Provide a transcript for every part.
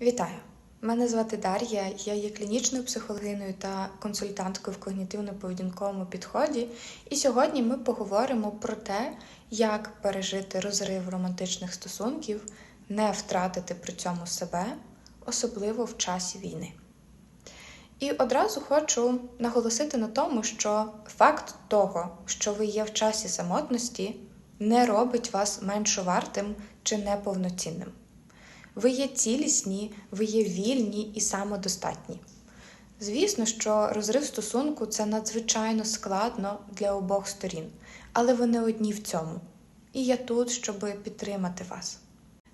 Вітаю! Мене звати Дар'я. Я є клінічною психологиною та консультанткою в когнітивно-поведінковому підході. І сьогодні ми поговоримо про те, як пережити розрив романтичних стосунків, не втратити при цьому себе, особливо в часі війни. І одразу хочу наголосити на тому, що факт того, що ви є в часі самотності, не робить вас менш вартим чи неповноцінним. Ви є цілісні, ви є вільні і самодостатні. Звісно, що розрив стосунку це надзвичайно складно для обох сторін, але ви не одні в цьому. І я тут, щоб підтримати вас.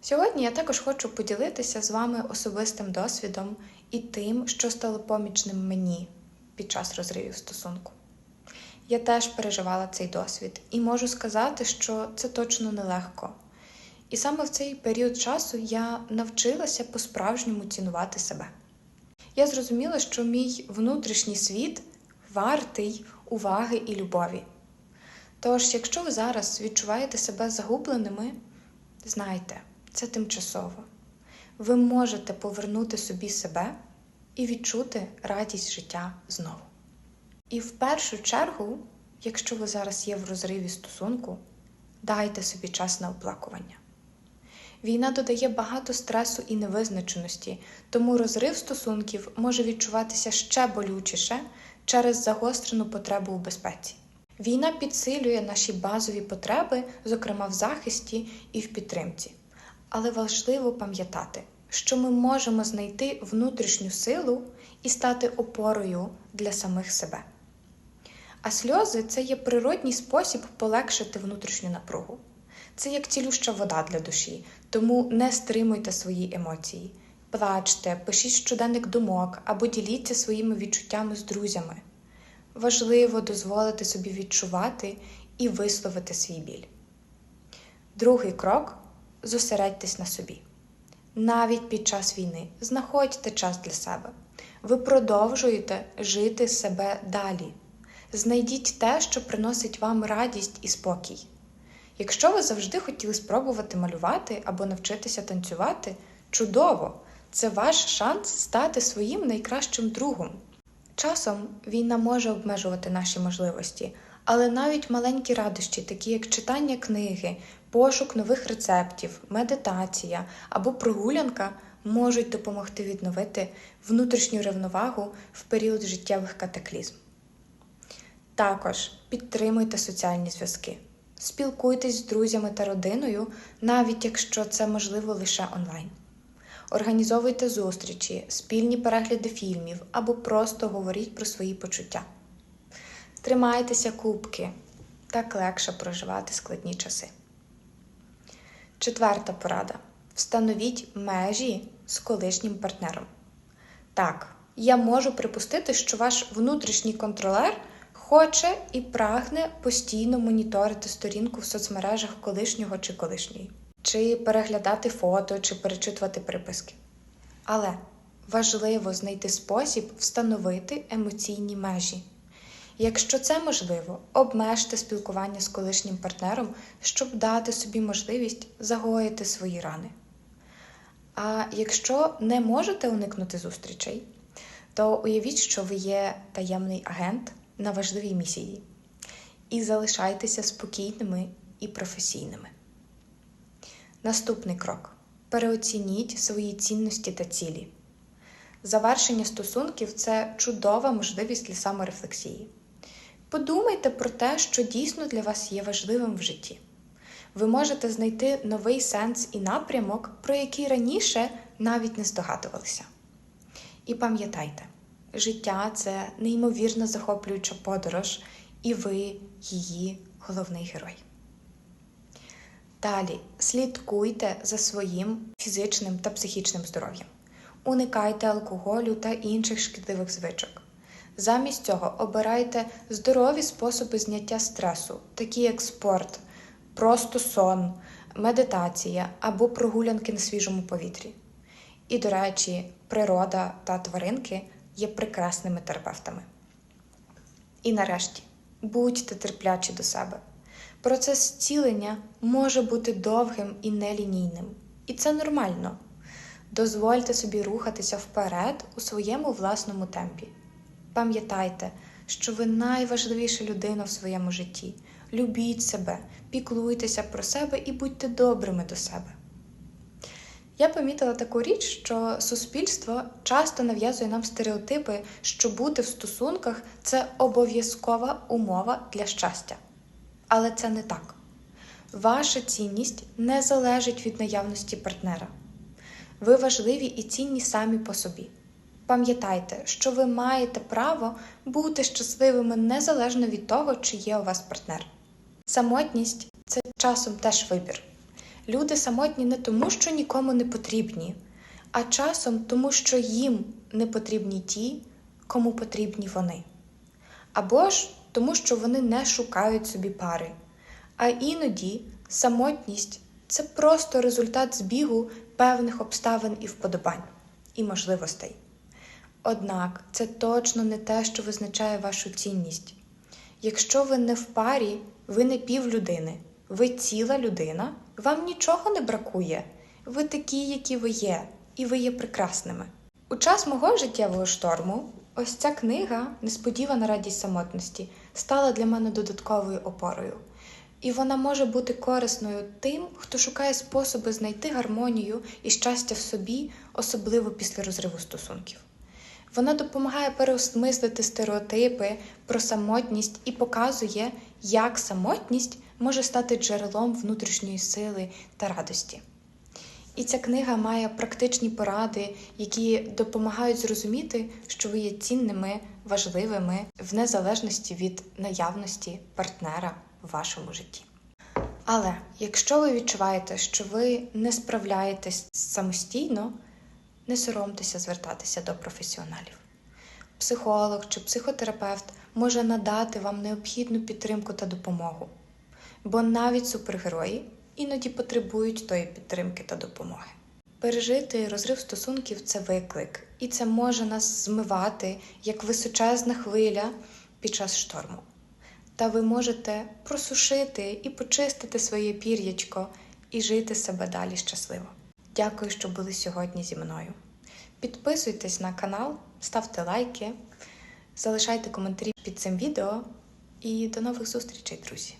Сьогодні я також хочу поділитися з вами особистим досвідом і тим, що стало помічним мені під час розривів стосунку. Я теж переживала цей досвід і можу сказати, що це точно нелегко. І саме в цей період часу я навчилася по-справжньому цінувати себе. Я зрозуміла, що мій внутрішній світ вартий уваги і любові. Тож, якщо ви зараз відчуваєте себе загубленими, знайте, це тимчасово. Ви можете повернути собі себе і відчути радість життя знову. І в першу чергу, якщо ви зараз є в розриві стосунку, дайте собі час на оплакування. Війна додає багато стресу і невизначеності, тому розрив стосунків може відчуватися ще болючіше через загострену потребу у безпеці. Війна підсилює наші базові потреби, зокрема в захисті і в підтримці. Але важливо пам'ятати, що ми можемо знайти внутрішню силу і стати опорою для самих себе. А сльози це є природній спосіб полегшити внутрішню напругу. Це як цілюща вода для душі, тому не стримуйте свої емоції. Плачте, пишіть щоденник думок або діліться своїми відчуттями з друзями. Важливо дозволити собі відчувати і висловити свій біль. Другий крок зосередьтесь на собі. Навіть під час війни знаходьте час для себе. Ви продовжуєте жити себе далі. Знайдіть те, що приносить вам радість і спокій. Якщо ви завжди хотіли спробувати малювати або навчитися танцювати, чудово! Це ваш шанс стати своїм найкращим другом. Часом війна може обмежувати наші можливості, але навіть маленькі радощі, такі як читання книги, пошук нових рецептів, медитація або прогулянка, можуть допомогти відновити внутрішню рівновагу в період життєвих катаклізм. Також підтримуйте соціальні зв'язки. Спілкуйтесь з друзями та родиною, навіть якщо це можливо лише онлайн. Організовуйте зустрічі, спільні перегляди фільмів або просто говоріть про свої почуття. Тримайтеся кубки, так легше проживати складні часи. Четверта порада. Встановіть межі з колишнім партнером. Так, я можу припустити, що ваш внутрішній контролер хоче і прагне постійно моніторити сторінку в соцмережах колишнього чи колишньої, чи переглядати фото, чи перечитувати приписки. Але важливо знайти спосіб встановити емоційні межі. Якщо це можливо, обмежте спілкування з колишнім партнером, щоб дати собі можливість загоїти свої рани. А якщо не можете уникнути зустрічей, то уявіть, що ви є таємний агент на важливій місії і залишайтеся спокійними і професійними. Наступний крок: переоцініть свої цінності та цілі. Завершення стосунків це чудова можливість для саморефлексії. Подумайте про те, що дійсно для вас є важливим в житті. Ви можете знайти новий сенс і напрямок, про який раніше навіть не здогадувалися. І пам'ятайте, життя це неймовірно захоплююча подорож, і ви її головний герой. Далі слідкуйте за своїм фізичним та психічним здоров'ям. Уникайте алкоголю та інших шкідливих звичок. Замість цього обирайте здорові способи зняття стресу, такі як спорт, просто сон, медитація або прогулянки на свіжому повітрі. І, до речі, природа та тваринки є прекрасними терапевтами. І нарешті будьте терплячі до себе. Процес зцілення може бути довгим і нелінійним, і це нормально. Дозвольте собі рухатися вперед у своєму власному темпі. Пам'ятайте, що ви найважливіша людина в своєму житті. Любіть себе, піклуйтеся про себе і будьте добрими до себе. Я помітила таку річ, що суспільство часто нав'язує нам стереотипи, що бути в стосунках це обов'язкова умова для щастя. Але це не так. Ваша цінність не залежить від наявності партнера. Ви важливі і цінні самі по собі. Пам'ятайте, що ви маєте право бути щасливими незалежно від того, чи є у вас партнер. Самотність це часом теж вибір. Люди самотні не тому, що нікому не потрібні, а часом тому, що їм не потрібні ті, кому потрібні вони. Або ж тому, що вони не шукають собі пари. А іноді самотність це просто результат збігу певних обставин і вподобань і можливостей. Однак це точно не те, що визначає вашу цінність. Якщо ви не в парі, ви не півлюдини, ви ціла людина, вам нічого не бракує. Ви такі, які ви є, і ви є прекрасними. У час мого життєвого шторму ось ця книга, Несподівана радість самотності, стала для мене додатковою опорою. І вона може бути корисною тим, хто шукає способи знайти гармонію і щастя в собі, особливо після розриву стосунків. Вона допомагає переосмислити стереотипи про самотність і показує, як самотність може стати джерелом внутрішньої сили та радості. І ця книга має практичні поради, які допомагають зрозуміти, що ви є цінними, важливими в незалежності від наявності партнера в вашому житті. Але якщо ви відчуваєте, що ви не справляєтесь самостійно, не соромтеся звертатися до професіоналів. Психолог чи психотерапевт може надати вам необхідну підтримку та допомогу, бо навіть супергерої іноді потребують тої підтримки та допомоги. Пережити розрив стосунків це виклик, і це може нас змивати як височезна хвиля під час шторму. Та ви можете просушити і почистити своє пір'ячко і жити себе далі щасливо. Дякую, що були сьогодні зі мною. Підписуйтесь на канал, ставте лайки, залишайте коментарі під цим відео і до нових зустрічей, друзі!